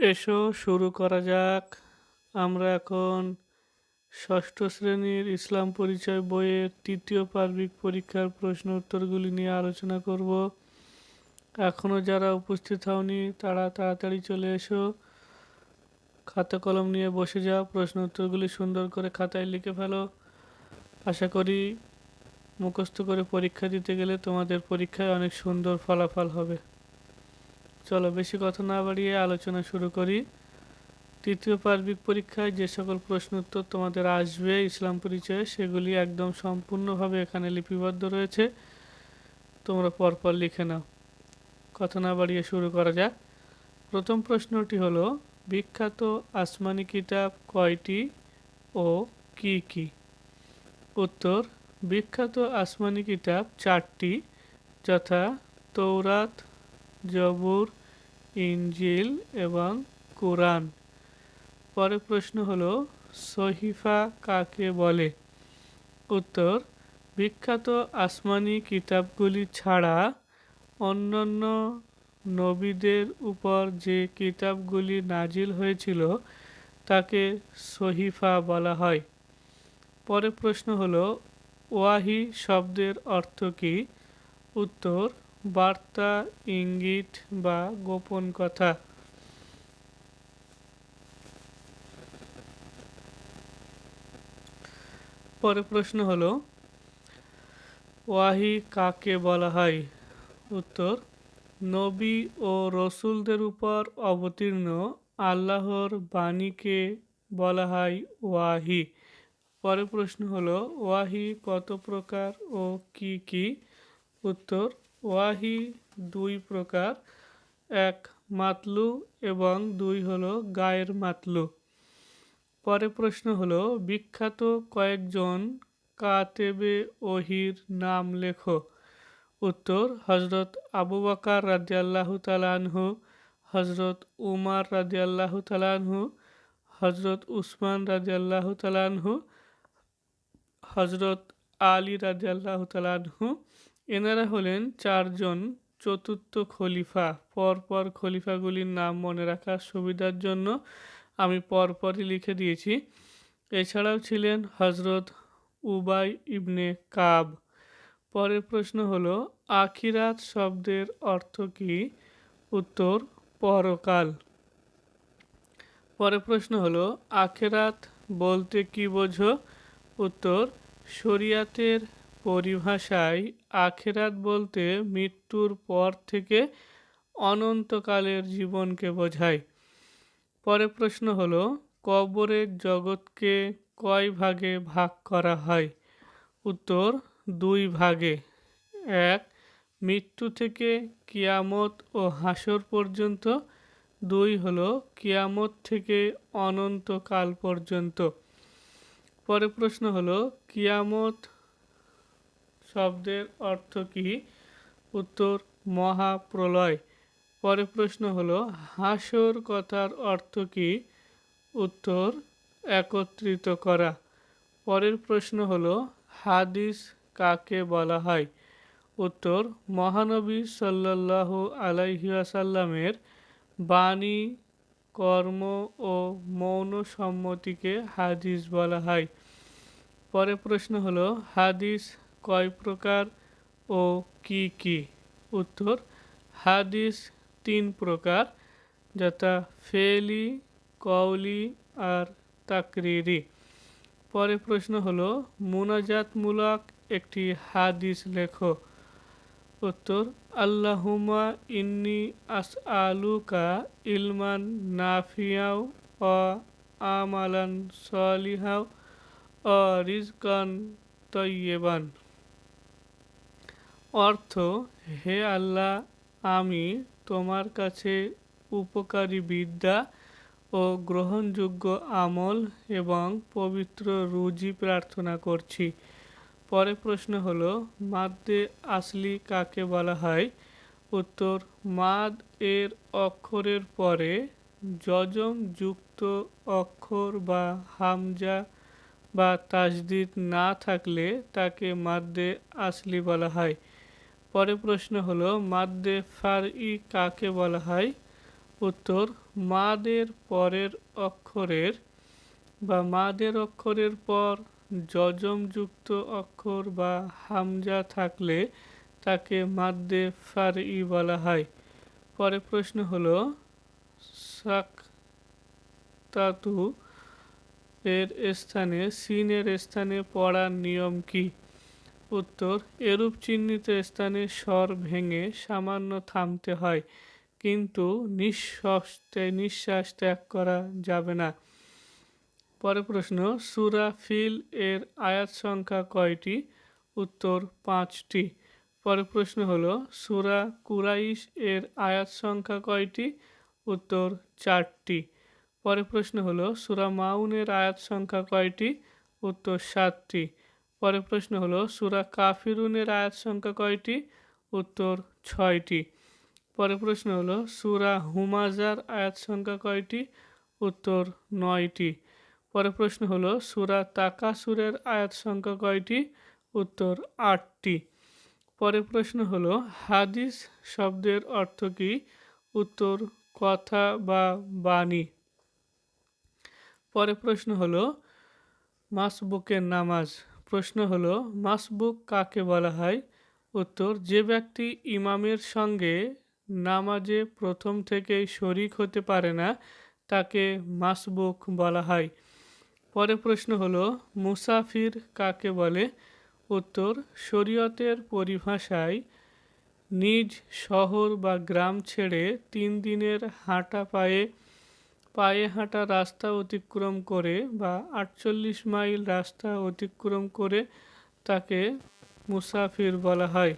এসো, শুরু করা যাক। আমরা এখন ষষ্ঠ শ্রেণির ইসলাম পরিচয় বইয়ের তৃতীয় পার্বিক পরীক্ষার প্রশ্ন উত্তরগুলি নিয়ে আলোচনা করব। এখনও যারা উপস্থিত হওনি, তারা তাড়াতাড়ি চলে এসো। খাতা কলম নিয়ে বসে যাও, প্রশ্ন উত্তরগুলি সুন্দর করে খাতায় লিখে ফেলো। আশা করি মুখস্থ করে পরীক্ষা দিতে গেলে তোমাদের পরীক্ষায় অনেক সুন্দর ফলাফল হবে। চলো বেশি কথা না বাড়িয়ে আলোচনা শুরু করি। তৃতীয় পার্বিক পরীক্ষায় যে সকল প্রশ্ন উত্তর তোমাদের আসবে ইসলাম পরিচয়ে, সেগুলি একদম সম্পূর্ণভাবে এখানে লিপিবদ্ধ রয়েছে। তোমরা পরপর লিখে নাও। কথা না বাড়িয়ে শুরু করা যাক। প্রথম প্রশ্নটি হলো, বিখ্যাত আসমানি কিতাব কয়টি ও কি কি? উত্তর, বিখ্যাত আসমানি কিতাব চারটি, যথা তৌরাত জবুর ইনজিল এবং কোরআন। পরের প্রশ্ন হলো, সহিফা কাকে বলে? উত্তর, বিখ্যাত আসমানি কিতাবগুলি ছাড়া অন্যান্য নবীদের উপর যে কিতাবগুলি নাজিল হয়েছিল, তাকে সহিফা বলা হয়। পরের প্রশ্ন হলো, ওয়াহি শব্দের অর্থ কী? উত্তর বার্তা, ইঙ্গিত বা গোপন কথা। পরে প্রশ্ন হলো, ওয়াহি কাকে বলা হয়? উত্তর, নবী ও রসুলদের উপর অবতীর্ণ আল্লাহর বাণীকে বলা হয় ওয়াহি। পরে প্রশ্ন হলো, ওয়াহি কত প্রকার ও কি কি? উত্তর ওয়াহি দুই প্রকার, এক মাতলু এবং দুই হলো গায়ের মাতলু। পরে প্রশ্ন হলো, বিখ্যাত কয়েকজন কাতেবে ওহির নাম লেখো। উত্তর হজরত আবু বাকার রাজিয়াল্লাহু তালানহু হজরত উমার রাজিয়াল্লাহু তালানহু হজরত উসমান রাজিয়াল্লাহু তালানহু হজরত আলী রাজিয়াল্লাহু তালানহু এনারা হলেন চারজন চতুর্থ খলিফা। পরপর খলিফাগুলির নাম মনে রাখার সুবিধার জন্য আমি পরপরই লিখে দিয়েছি। এছাড়াও ছিলেন হজরত উবাই ইবনে কাব। পরের প্রশ্ন হলো, আখিরাত শব্দের অর্থ কী? উত্তর, পরকাল। পরের প্রশ্ন হলো, আখেরাত বলতে কি বোঝো? উত্তর, শরিয়াতের পরিভাষায় আখেরাত বলতে মৃত্যুর পর থেকে অনন্তকালের জীবনকে বোঝায়। পরে প্রশ্ন হলো, কবরের জগৎকে কয় ভাগে ভাগ করা হয়? উত্তর, দুই ভাগে। এক, মৃত্যু থেকে কিয়ামত ও হাসর পর্যন্ত। দুই হলো, কিয়ামত থেকে অনন্তকাল পর্যন্ত। পরে প্রশ্ন হলো, কিয়ামত শব্দের অর্থ কী? উত্তর, মহাপ্রলয়। পরে প্রশ্ন হলো, হাসর কথার অর্থ কী? উত্তর, একত্রিত করা। পরের প্রশ্ন হলো, হাদিস কাকে বলা হয়? উত্তর, মহানবী সাল্লাহ আলাইহাসাল্লামের বাণী, কর্ম ও মৌন সম্মতিকে হাদিস বলা হয়। পরে প্রশ্ন হলো, হাদিস কয় প্রকার ও কি কি? উত্তর, হাদিস তিন প্রকার, যথা ফেলি, কওলি আর তাকরিরি। পরে প্রশ্ন হলো, মুনাজাতমূলক একটি হাদিস লেখো। উত্তর আল্লাহুমা ইন্নি আস আলুকা ইলমান নাফিয়াও অ আমালান সলিহাও অ রিজকান তৈবান অর্থ, হে আল্লাহ, আমি তোমার কাছে উপকারী বিদ্যা ও গ্রহণযোগ্য আমল এবং পবিত্র রুজি প্রার্থনা করছি। পরে প্রশ্ন হলো মাদ্দে আসলি কাকে বলা হয়? উত্তর, মাদ এর অক্ষরের পরে যজম যুক্ত অক্ষর বা হামজা বা তাজদিদ না থাকলে তাকে মাদ্দে আসলি বলা হয়। পরে প্রশ্ন হলো ফার ই কাকে বলা হয়? উত্তর, মাদের পরের অক্ষরের বা মাদের অক্ষরের পর যজমযুক্ত অক্ষর বা হামজা থাকলে তাকে মাদ্দে ফারই বলা হয়। পরে প্রশ্ন হলো সাক তাতু এর স্থানে, সিনের স্থানে পড়ার নিয়ম কি? উত্তর, এরূপ চিহ্নিত স্থানে স্বর ভেঙে সামান্য থামতে হয়, কিন্তু নিঃশ্বাস নিঃশ্বাস ত্যাগ করা যাবে না। পরে প্রশ্ন, সুরা ফিল এর আয়াত সংখ্যা কয়টি? উত্তর, পাঁচটি। পরে প্রশ্ন হলো, সুরা কুরাইশ এর আয়াত সংখ্যা কয়টি? উত্তর, চারটি। পরে প্রশ্ন হলো, সুরা মাউনের আয়াত সংখ্যা কয়টি? উত্তর, সাতটি। পরে প্রশ্ন হলো, সুরা কাফিরুনের আয়াত সংখ্যা কয়টি? উত্তর, ছয়টি। পরে প্রশ্ন হলো, সুরা হুমাজার আয়াত সংখ্যা কয়টি? উত্তর, নয়টি। পরে প্রশ্ন হলো, সুরা তাকাসুরের আয়াত সংখ্যা কয়টি? উত্তর, আটটি। পরে প্রশ্ন হলো, হাদিস শব্দের অর্থ কী? উত্তর, কথা বা বাণী। পরে প্রশ্ন হলো, মাসবুকের নামাজ। প্রশ্ন হলো, মাসবুক কাকে বলা হয়? উত্তর, যে ব্যক্তি ইমামের সঙ্গে নামাজে প্রথম থেকেই শরিক হতে পারে না, তাকে মাসবুক বলা হয়। পরে প্রশ্ন হলো, মুসাফির কাকে বলে? উত্তর, শরীয়তের পরিভাষায় নিজ শহর বা গ্রাম ছেড়ে তিন দিনের হাঁটা পায়ে পায়ে হাঁটা রাস্তা অতিক্রম করে বা আটচল্লিশ মাইল রাস্তা অতিক্রম করে তাকে মুসাফির বলা হয়।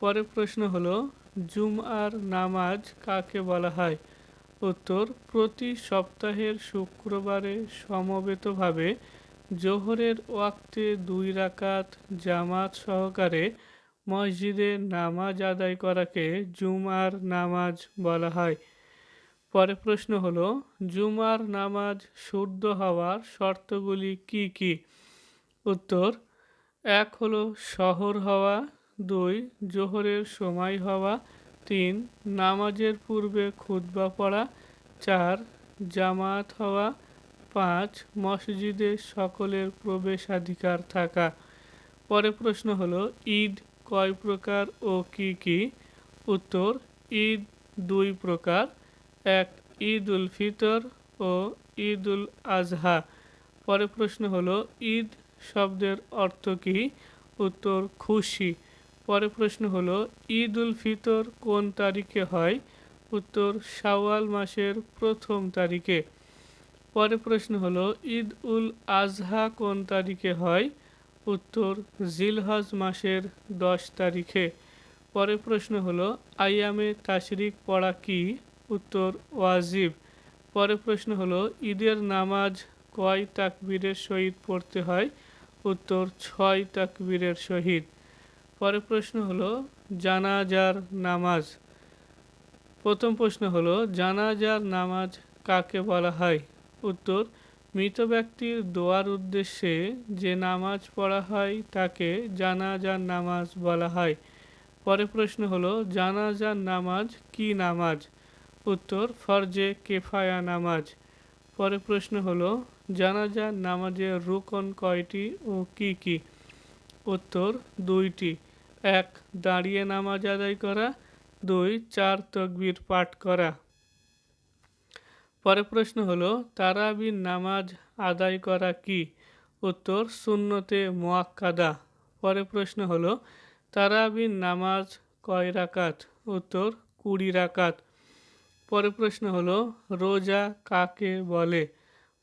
পরে প্রশ্ন হলো, জুমআর নামাজ কাকে বলা হয়? উত্তর, প্রতি সপ্তাহের শুক্রবারে সমবেতভাবে জোহরের ওয়াক্তে দুই রাকাত জামাত সহকারে মসজিদে নামাজ আদায় করাকে জুমার নামাজ বলা হয়। পরে প্রশ্ন হলো, জুমার নামাজ শুদ্ধ হওয়ার শর্তগুলি কি কি? উত্তর, এক হলো শহর হওয়া, দুই, জোহরের সময় হওয়া, তিন, নামাজের পূর্বে খুতবা পড়া, চার জামাত হওয়া, পাঁচ, মসজিদে সকলের প্রবেশাধিকার থাকা। পরে প্রশ্ন হলো, ঈদ কয় প্রকার ও কি কি? উত্তর, ঈদ দুই প্রকার। এক ঈদ উল ফিতর ও ঈদ উল আজহা। পরে প্রশ্ন হলো, ঈদ শব্দের অর্থ কী? উত্তর, খুশি। পরে প্রশ্ন হলো ঈদ উল ফিতর কোন তারিখে হয়? উত্তর, শাওয়াল মাসের প্রথম তারিখে। পরে প্রশ্ন হলো ঈদ উল আজহা কোন তারিখে হয়? উত্তর, জিলহজ মাসের দশ তারিখে। পরে প্রশ্ন হলো আইয়ামে তাশরিক পড়া কি? উত্তর ওয়াজিব। পরের প্রশ্ন হলো, ঈদের নামাজ কয় তাকবীরের সহিত পড়তে হয়? উত্তর, ছয় তাকবীরের সহিত। পরের প্রশ্ন হলো, জানাজার নামাজ। প্রথম প্রশ্ন হলো, জানাজার নামাজ কাকে বলা হয়? উত্তর, মৃত ব্যক্তির দোয়ার উদ্দেশ্যে যে নামাজ পড়া হয় তাকে জানাজার নামাজ বলা হয়। পরের প্রশ্ন হলো, জানাজার নামাজ কি নামাজ? উত্তর, ফরজে কেফায়া নামাজ। পরে প্রশ্ন হলো জানাজার নামাজের রুকন কয়টি ও কি কি? উত্তর, দুইটি। এক, দাঁড়িয়ে নামাজ আদায় করা। দুই, চার তকবির পাঠ করা। পরে প্রশ্ন হলো, তারাবির নামাজ আদায় করা কি? উত্তর শূন্যতে মোয়াক্কাদা পরে প্রশ্ন হলো, তারাবির নামাজ কয় রাকাত? উত্তর, কুড়ি রাকাত। পরে প্রশ্ন হলো, রোজা কাকে বলে?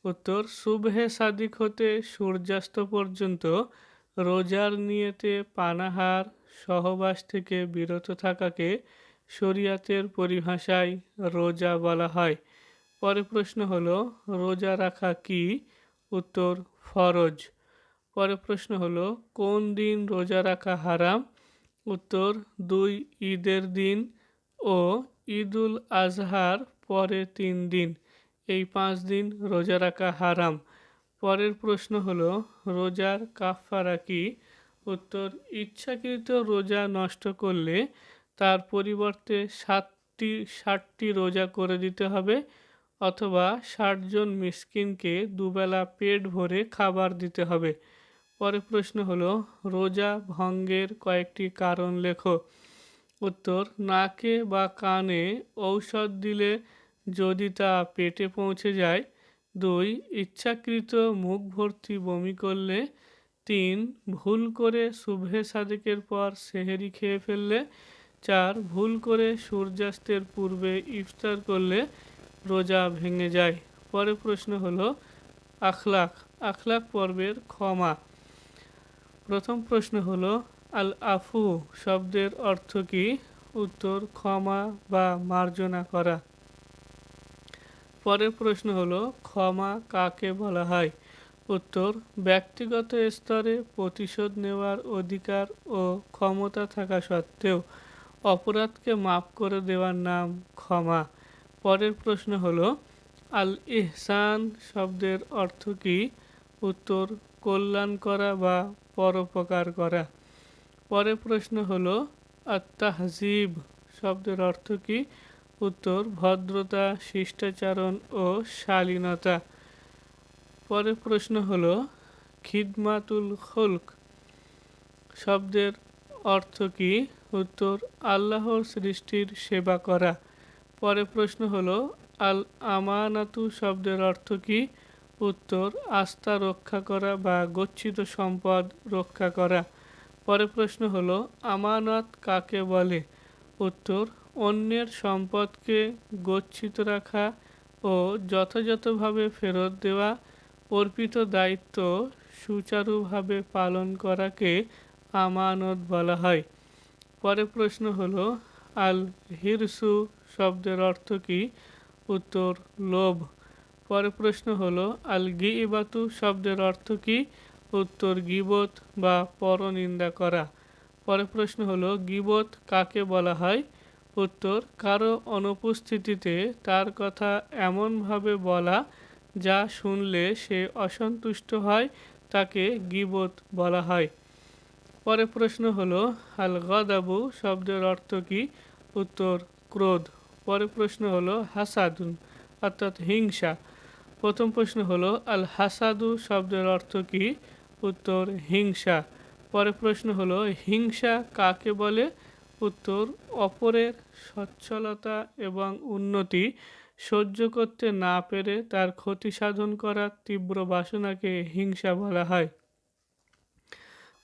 উত্তর শুভে সাদিক হতে সূর্যাস্ত পর্যন্ত রোজার নিয়েতে পানাহার, সহবাস থেকে বিরত থাকাকে শরিয়াতের পরিভাষায় রোজা বলা হয়। পরে প্রশ্ন হলো, রোজা রাখা কি? উত্তর, ফরজ। পরে প্রশ্ন হলো, কোন দিন রোজা রাখা হারাম? উত্তর, দুই ঈদের দিন ও ঈদুল আজহার পরে তিন দিন। এই পাঁচ দিন রোজা রাখা হারাম। পরের প্রশ্ন হলো, রোজার কাফারা কি? উত্তর, ইচ্ছাকৃত রোজা নষ্ট করলে তার পরিবর্তে সাতটি, ষাটটি ষাটটি রোজা করে দিতে হবে অথবা ষাটজন মিসকিনকে দুবেলা পেট ভরে খাবার দিতে হবে। পরের প্রশ্ন হলো, রোজা ভঙ্গের কয়েকটি কারণ লেখো। উত্তর, নাকে বা কানে ঔষধ দিলে যদি তা পেটে পৌঁছে যায়। দুই, ইচ্ছাকৃত মুখ ভর্তি বমি করলে। তিন, ভুল করে শুভে সাদেকের পর সেহেরি খেয়ে ফেললে। চার, ভুল করে সূর্যাস্তের পূর্বে ইফতার করলে রোজা ভেঙে যায়। পরে প্রশ্ন হলো আখলাক আখলাখ পর্বের ক্ষমা। প্রথম প্রশ্ন হলো আল আফু শব্দের অর্থ কী? উত্তর, ক্ষমা বা মার্জনা করা। পরের প্রশ্ন হলো, ক্ষমা কাকে বলা হয়? উত্তর, ব্যক্তিগত স্তরে প্রতিশোধ নেওয়ার অধিকার ও ক্ষমতা থাকা সত্ত্বেও অপরাধকে মাফ করে দেওয়ার নাম ক্ষমা। পরের প্রশ্ন হলো আল ইহসান শব্দের অর্থ কী? উত্তর, কল্যাণ করা বা পরোপকার করা। পরের প্রশ্ন হলো আত্মাহজিব শব্দের অর্থ কি? উত্তর, ভদ্রতা, শিষ্টাচারণ ও শালীনতা। পরের প্রশ্ন হলো, খিদমাতুল খোলক শব্দের অর্থ কি? উত্তর, আল্লাহর সৃষ্টির সেবা করা। পরের প্রশ্ন হলো, আল আমানাতু শব্দের অর্থ কী? উত্তর, আস্থা রক্ষা করা বা গচ্ছিত সম্পদ রক্ষা করা। পরের প্রশ্ন হলো, আমানত কাকে বলে? উত্তর, অন্যের সম্পদকে গচ্ছিত রাখা ও যথাযথভাবে ফেরত দেওয়া, অর্পিত দায়িত্ব সুচারুভাবে পালন করাকে আমানত বলা হয়। পরের প্রশ্ন হলো, আল হিরসু শব্দের অর্থ কী? উত্তর, লোভ। পরের প্রশ্ন হলো, আল গিবাতু শব্দের অর্থ কী? উত্তর গিবত বা পরনিন্দা করা। পরের প্রশ্ন হলো, গিবত কাকে বলা হয়? উত্তর, কারও অনুপস্থিতিতে তার কথা এমনভাবে বলা যা শুনলে সে অসন্তুষ্ট হয়, তাকে গিবত বলা হয়। পরের প্রশ্ন হলো আল গদাবু শব্দের অর্থ কি? উত্তর, ক্রোধ। পরের প্রশ্ন হলো, হাসাদুন, অর্থাৎ হিংসা। প্রথম প্রশ্ন হলো আল হাসাদু শব্দের অর্থ কী? উত্তর হিংসা। পরের প্রশ্ন হলো, হিংসা কাকে বলে? উত্তর, অপরের সচ্ছলতা এবং উন্নতি, সহ্য করতে না পেরে তার ক্ষতি সাধন করার তীব্র বাসনাকে হিংসা বলা হয়।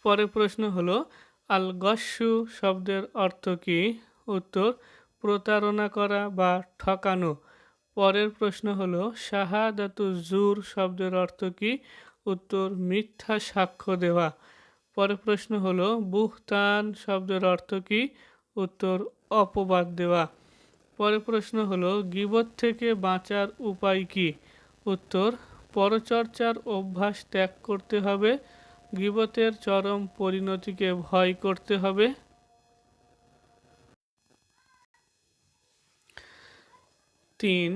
পরের প্রশ্ন হলো আল গস্যু শব্দের অর্থ কী? উত্তর, প্রতারণা করা বা ঠকানো। পরের প্রশ্ন হলো, শাহাদাতু জুর শব্দের অর্থ কী? উত্তর, মিথ্যা সাক্ষ্য দেওয়া। পরের প্রশ্ন হলো, বুহতান শব্দের অর্থ কী? উত্তর, অপবাদ দেওয়া। পরের প্রশ্ন হলো, গিবত থেকে বাঁচার উপায় কি? উত্তর, পরচর্চার অভ্যাস ত্যাগ করতে হবে, গিবতের চরম পরিণতিকে ভয় করতে হবে। তিন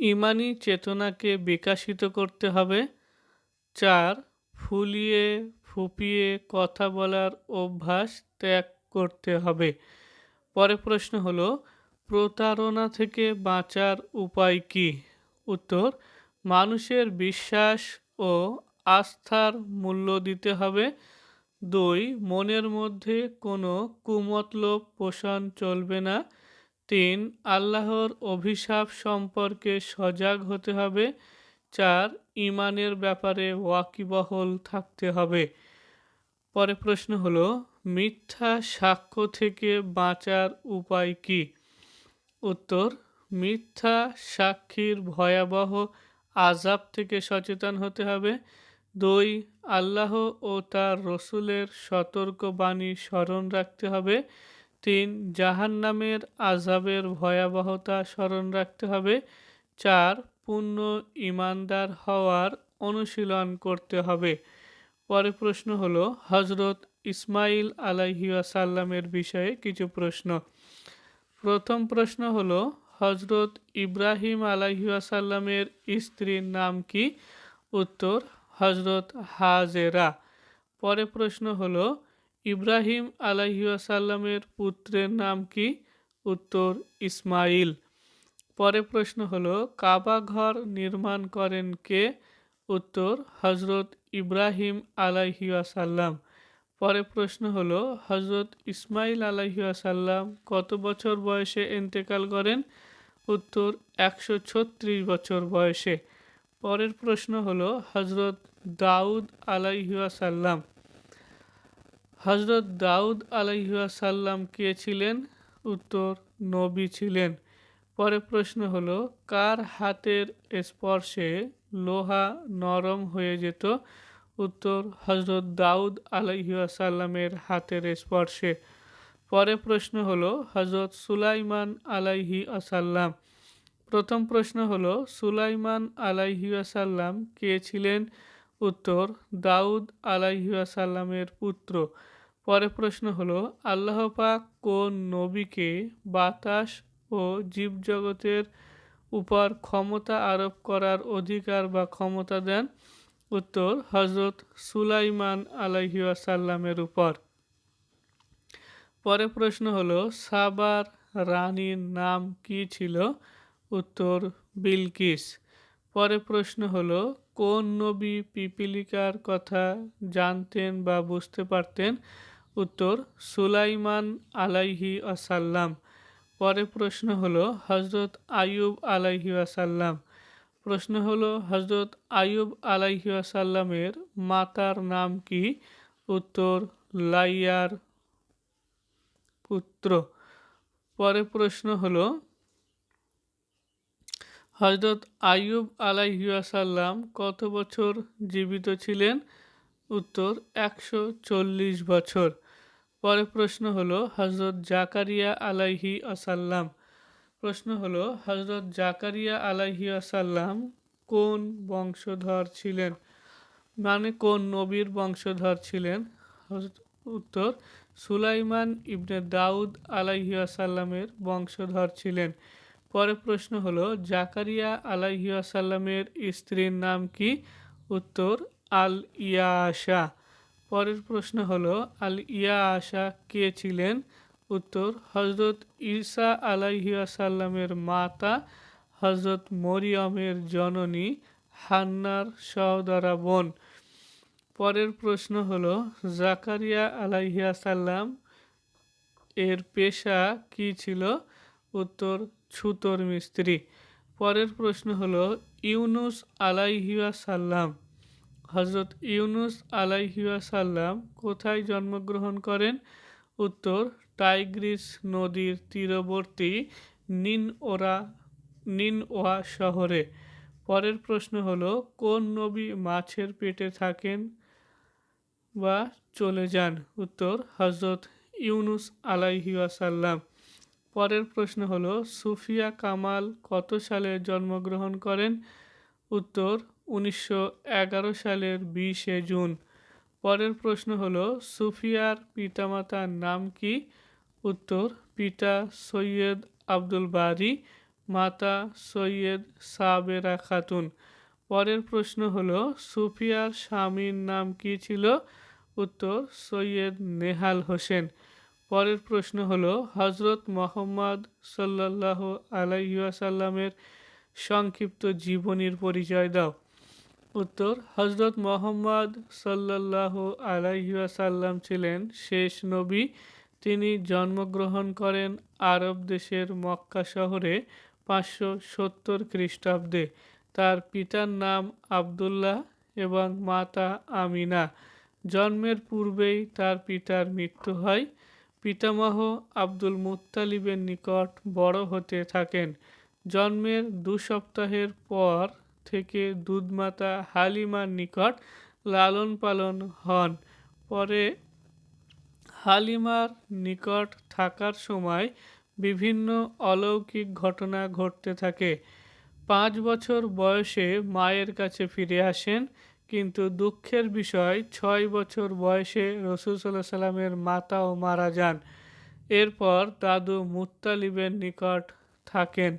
ইমানি চেতনাকে বিকাশিত করতে হবে। চার, ফুলিয়ে ফুপিয়ে কথা বলার অভ্যাস ত্যাগ করতে হবে। পরে প্রশ্ন হলো, প্রতারণা থেকে বাঁচার উপায় কি? উত্তর, মানুষের বিশ্বাস ও আস্থার মূল্য দিতে হবে। দুই, মনের মধ্যে কোনো কুমতলব পোষণ চলবে না। তিন, আল্লাহর অভিশাপ সম্পর্কে সজাগ হতে হবে। চার ইমানের ব্যাপারে ওয়াকিবহল থাকতে হবে। পরে প্রশ্ন হলো, মিথ্যা সাক্ষ্য থেকে বাঁচার উপায় কি? উত্তর, মিথ্যা সাক্ষীর ভয়াবহ আজাব থেকে সচেতন হতে হবে। দুই, আল্লাহ ও তার রসুলের সতর্কবাণী স্মরণ রাখতে হবে। তিন জাহান নামের আজাবের ভয়াবহতা স্মরণ রাখতে হবে। চার, পূর্ণ ইমানদার হওয়ার অনুশীলন করতে হবে। পরে প্রশ্ন হলো হজরত ইসমাইল আলাইহিয়াসাল্লামের বিষয়ে কিছু প্রশ্ন। প্রথম প্রশ্ন হলো হজরত ইব্রাহিম আলাইহাসাল্লামের স্ত্রীর নাম কি? উত্তর হজরত হাজেরা। পরে প্রশ্ন হলো ইব্রাহিম আলাইসাল্লামের পুত্রের নাম কি? উত্তর ইসমাইল পরে প্রশ্ন হলো, কাবা ঘর নির্মাণ করেন কে? উত্তর হজরত ইব্রাহিম আলাইসাল্লাম পরে প্রশ্ন হলো হজরত ইসমাইল আলাইসাল্লাম কত বছর বয়সে ইন্তেকাল করেন? উত্তর, একশো ছত্রিশ বছর বয়সে। পরের প্রশ্ন হলো হজরত দাউদ আলাইসাল্লাম হজরত দাউদ আলাইসাল্লাম কে ছিলেন? উত্তর, নবী ছিলেন। পরে প্রশ্ন হলো, কার হাতের স্পর্শে লোহা নরম হয়ে যেত? উত্তর হজরত দাউদ আলাইসাল্লামের হাতের স্পর্শে। পরে প্রশ্ন হলো হজরত সুলাইমান আলাইহি আসাল্লাম প্রথম প্রশ্ন হলো, সুলাইমান আলাইহি আসাল্লাম কে ছিলেন? উত্তর, দাউদ আলাইহি আসাল্লামের পুত্র। পরে প্রশ্ন হলো, আল্লাহ পাক কোন নবীকে বাতাস ও জীবজগতের উপর ক্ষমতা আরোপ করার অধিকার বা ক্ষমতা দেন? উত্তর হজরত সুলাইমান আলাইসাল্লামের উপর। পরে প্রশ্ন হলো, সাবার রানীর নাম কি ছিল? উত্তর, বিলকিস। পরে প্রশ্ন হলো, কোন নবী পিপিলিকার কথা জানতেন বা বুঝতে পারতেন? উত্তর, সুলাইমান আলাইহি আসাল্লাম পরে প্রশ্ন হলো হজরত আয়ুব আলাইহি আসাল্লাম প্রশ্ন হলো হজরত আয়ুব আলাইহি আসাল্লামের মাতার নাম কি? উত্তর, লাইয়ার পুত্র। পরে প্রশ্ন হলো হজরত আয়ুব আলাইসাল্লাম কত বছর জীবিত ছিলেন? উত্তর, একশো চল্লিশ বছর। পরে প্রশ্ন হলো হজরত জাকারিয়া আলাইহি আসাল্লাম প্রশ্ন হলো হজরত জাকারিয়া আলাইহি আসাল্লাম কোন বংশধর ছিলেন? মানে কোন নবীর বংশধর ছিলেন? উত্তর, সুলাইমান ইবনে দাউদ আলাইহি আসাল্লামের বংশধর ছিলেন। পরে প্রশ্ন হলো, জাকারিয়া আলাইহি আসাল্লামের স্ত্রীর নাম কি? উত্তর আল ইয়াশা পরের প্রশ্ন হলো আল ইয়া আশা কে ছিলেন? উত্তর হজরত ঈসা আলাইসাল্লামের মাতা হজরত মরিয়মের জননী, হান্নার সহদরা বোন। পরের প্রশ্ন হলো, জাকারিয়া আলাইসাল্লাম এর পেশা কি ছিল? উত্তর, ছুতর মিস্ত্রি। পরের প্রশ্ন হলো, ইউনুস আলাইহিয়াসাল্লাম হজরত ইউনুস আলাইহিয়াসাল্লাম কোথায় জন্মগ্রহণ করেন? উত্তর, টাইগ্রিস নদীর তীরবর্তী নিন ওরা নিন ওয়া শহরে। পরের প্রশ্ন হলো, কোন নবী মাছের পেটে থাকেন বা চলে যান? উত্তর হজরত ইউনুস আলাইহিয়াসাল্লাম পরের প্রশ্ন হলো, সুফিয়া কামাল কত সালে জন্মগ্রহণ করেন? উত্তর উনিশশো এগারো সালের বিশে জুন। পরের প্রশ্ন হলো, সুফিয়ার পিতামাতার নাম কি? উত্তর, পিতা সৈয়দ আব্দুল বারি, মাতা সৈয়দ সাবেরা খাতুন। পরের প্রশ্ন হলো, সুফিয়ার স্বামীর নাম কি ছিল? উত্তর, সৈয়দ নেহাল হোসেন। পরের প্রশ্ন হলো হজরত মোহাম্মদ সাল্লাহ আলাইসাল্লামের সংক্ষিপ্ত জীবনীর পরিচয় দাও। উত্তর হজরত মোহাম্মদ সাল্লাহ আলাইসাল্লাম ছিলেন শেষ নবী। তিনি জন্মগ্রহণ করেন আরব দেশের মক্কা শহরে পাঁচশো সত্তর খ্রিস্টাব্দে। তার পিতার নাম আবদুল্লাহ এবং মাতা আমিনা। জন্মের পূর্বেই তার পিতার মৃত্যু হয়। পিতামহ আব্দুল মুত্তালিবের নিকট বড় হতে থাকেন। জন্মের দু সপ্তাহের পর থেকে দুধমাতা হালিমার নিকট লালন পালন হন। পরে হালিমার নিকট থাকার সময় বিভিন্ন অলৌকিক ঘটনা ঘটতে থাকে। পাঁচ বছর বয়সে মায়ের কাছে ফিরে আসেন, কিন্তু দুঃখের বিষয়, ছয় বছর বয়সে রসুল সাল্লাহ সাল্লামের মাতাও মারা যান। এরপর দাদু মুত্তালিবের নিকট থাকেন।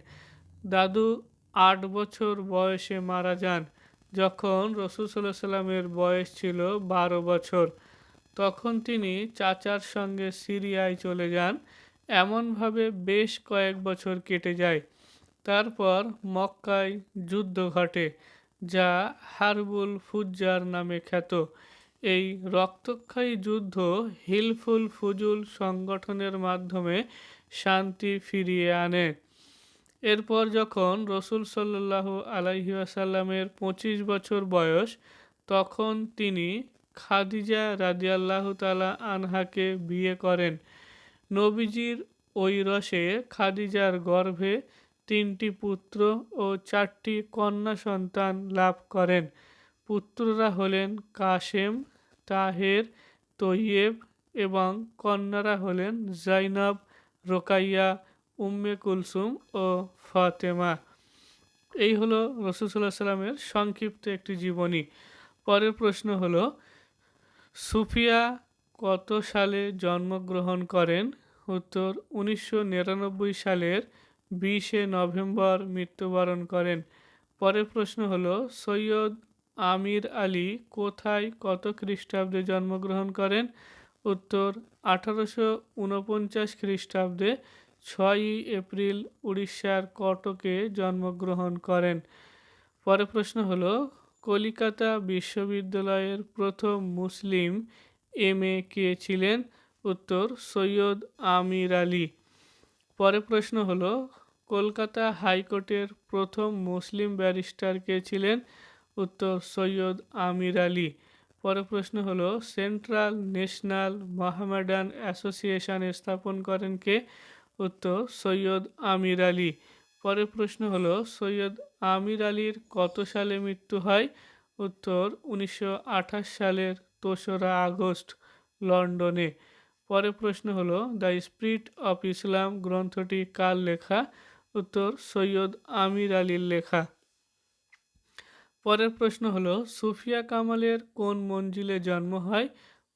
দাদু আট বছর বয়সে মারা যান। যখন রসুল সাল্লাহ সাল্লামের বয়স ছিল বারো বছর, তখন তিনি চাচার সঙ্গে সিরিয়ায় চলে যান। এমনভাবে বেশ কয়েক বছর কেটে যায়। তারপর মক্কায় যুদ্ধ ঘটে, যা হারবুল ফুজ্জার নামে খ্যাত। এই রক্তক্ষয়ী যুদ্ধ হিলফুল ফুজুল সংগঠনের মাধ্যমে শান্তি ফিরিয়ে আনে। এরপর যখন রসুল সাল্লাহ আলাইসাল্লামের পঁচিশ বছর বয়স, তখন তিনি খাদিজা রাদিয়াল্লাহ তালা আনহাকে বিয়ে করেন। নবীজির ওই রসে খাদিজার গর্ভে তিনটি পুত্র ও চারটি কন্যা সন্তান লাভ করেন। পুত্ররা হলেন কাশেম, তাহের, তৈয়েব এবং কন্যারা হলেন জাইনব, রোকাইয়া উম্মে কুলসুম ও ফাতেমা। এই হলো রসুল্লাহ সাল্লামের সংক্ষিপ্ত একটি জীবনী। পরের প্রশ্ন হলো, সুফিয়া কত সালে জন্মগ্রহণ করেন? উত্তর, উনিশশো নিরানব্বই সালের বিশে নভেম্বর মৃত্যুবরণ করেন। পরের প্রশ্ন হলো, সৈয়দ আমির আলী কোথায় কত খ্রিস্টাব্দে জন্মগ্রহণ করেন? উত্তর, আঠারোশো উনপঞ্চাশ খ্রিস্টাব্দে ছয়ই এপ্রিল উড়িষ্যার কটকে জন্মগ্রহণ করেন। পরের প্রশ্ন হলো, কলিকাতা বিশ্ববিদ্যালয়ের প্রথম মুসলিম এম এ কে ছিলেন? উত্তর, সৈয়দ আমির আলী। পরের প্রশ্ন হলো, কলকাতা হাইকোর্টের প্রথম মুসলিম ব্যারিস্টার কে ছিলেন? উত্তর, সৈয়দ আমির আলী। পরের প্রশ্ন হলো, সেন্ট্রাল ন্যাশনাল মোহামেডান অ্যাসোসিয়েশন স্থাপন করেন কে? উত্তর, সৈয়দ আমির আলী। পরের প্রশ্ন হলো, সৈয়দ আমির আলীর কত সালে মৃত্যু হয়? উত্তর, উনিশশো আঠাশ সালের দোসরা আগস্ট, লন্ডনে। পরের প্রশ্ন হলো, দ্য স্পিরিট অফ ইসলাম গ্রন্থটি কার লেখা? উত্তর, সৈয়দ আমির আলীর লেখা। পরের প্রশ্ন হলো, সুফিয়া কামালের কোন মঞ্জিলে জন্ম হয়?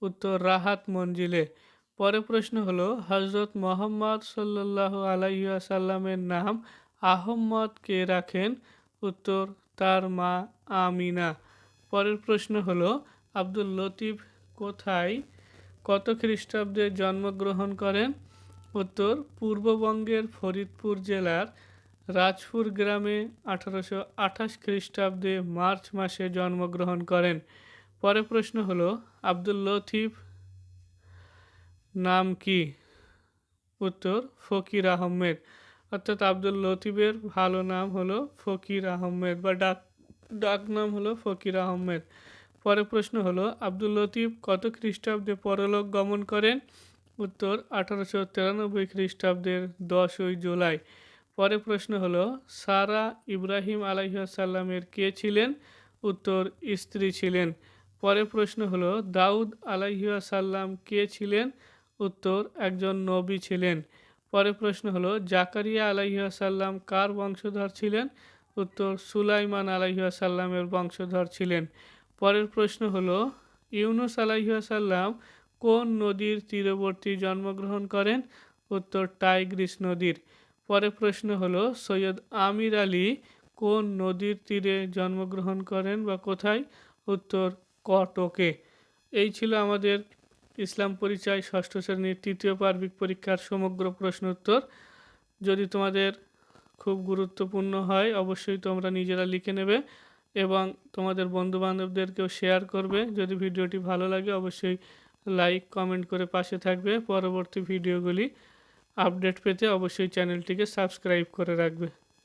উত্তর, রাহাত মঞ্জিলে। পরের প্রশ্ন হলো হজরত মোহাম্মদ সাল্লাহ আলাইসাল্লামের নাম আহম্মদ কে রাখেন? উত্তর, তার মা আমিনা। পরের প্রশ্ন হলো, আব্দুল লতিফ কোথায়? কত খ্রিস্টাব্দে জন্মগ্রহণ করেন? উত্তর, পূর্ববঙ্গের ফরিদপুর জেলার রাজপুর গ্রামে আঠারোশো আঠাশ খ্রিস্টাব্দে মার্চ মাসে জন্মগ্রহণ করেন। পরে প্রশ্ন হলো, আব্দুল লতিফ নাম কি? উত্তর, ফকির আহমেদ। অর্থাৎ আব্দুল লতিফের ভালো নাম হলো ফকির আহমেদ বা ডাক ডাক নাম হলো ফকির আহমেদ। পরে প্রশ্ন হলো, আব্দুল লতিফ কত খ্রিস্টাব্দে পরলোক গমন করেন? উত্তর, আঠারোশো তিরানব্বই খ্রিস্টাব্দের দশই জুলাই। পরে প্রশ্ন হলো, সারা ইব্রাহিম আলাইসাল্লামের কে ছিলেন? উত্তর, স্ত্রী ছিলেন। পরে প্রশ্ন হলো, দাউদ আলাইসাল্লাম কে ছিলেন? উত্তর, একজন নবী ছিলেন। পরে প্রশ্ন হলো, জাকারিয়া আলাইসাল্লাম কার বংশধর ছিলেন? উত্তর, সুলাইমান আলাইসাল্লামের বংশধর ছিলেন। পরের প্রশ্ন হলো, ইউনুস আলাইসাল্লাম কোন নদীর তীরবর্তী জন্মগ্রহণ করেন? উত্তর, টাইগ্রিস নদীর। পরে প্রশ্ন হলো, সৈয়দ আমির আলী কোন নদীর তীরে জন্মগ্রহণ করেন বা কোথায়? উত্তর, কটকে। এই ছিল আমাদের ইসলাম পরিচয়, ষষ্ঠ শ্রেণির তৃতীয় পার্বিক পরীক্ষার সমগ্র প্রশ্ন উত্তর। যদি তোমাদের খুব গুরুত্বপূর্ণ হয়, অবশ্যই তোমরা নিজেরা লিখে নেবে এবং তোমাদের বন্ধুবান্ধবদেরকেও শেয়ার করবে। যদি ভিডিওটি ভালো লাগে, অবশ্যই লাইক, কমেন্ট করে পাশে থাকবে। পরবর্তী ভিডিওগুলি আপডেট পেতে অবশ্যই চ্যানেলটিকে সাবস্ক্রাইব করে রাখবে।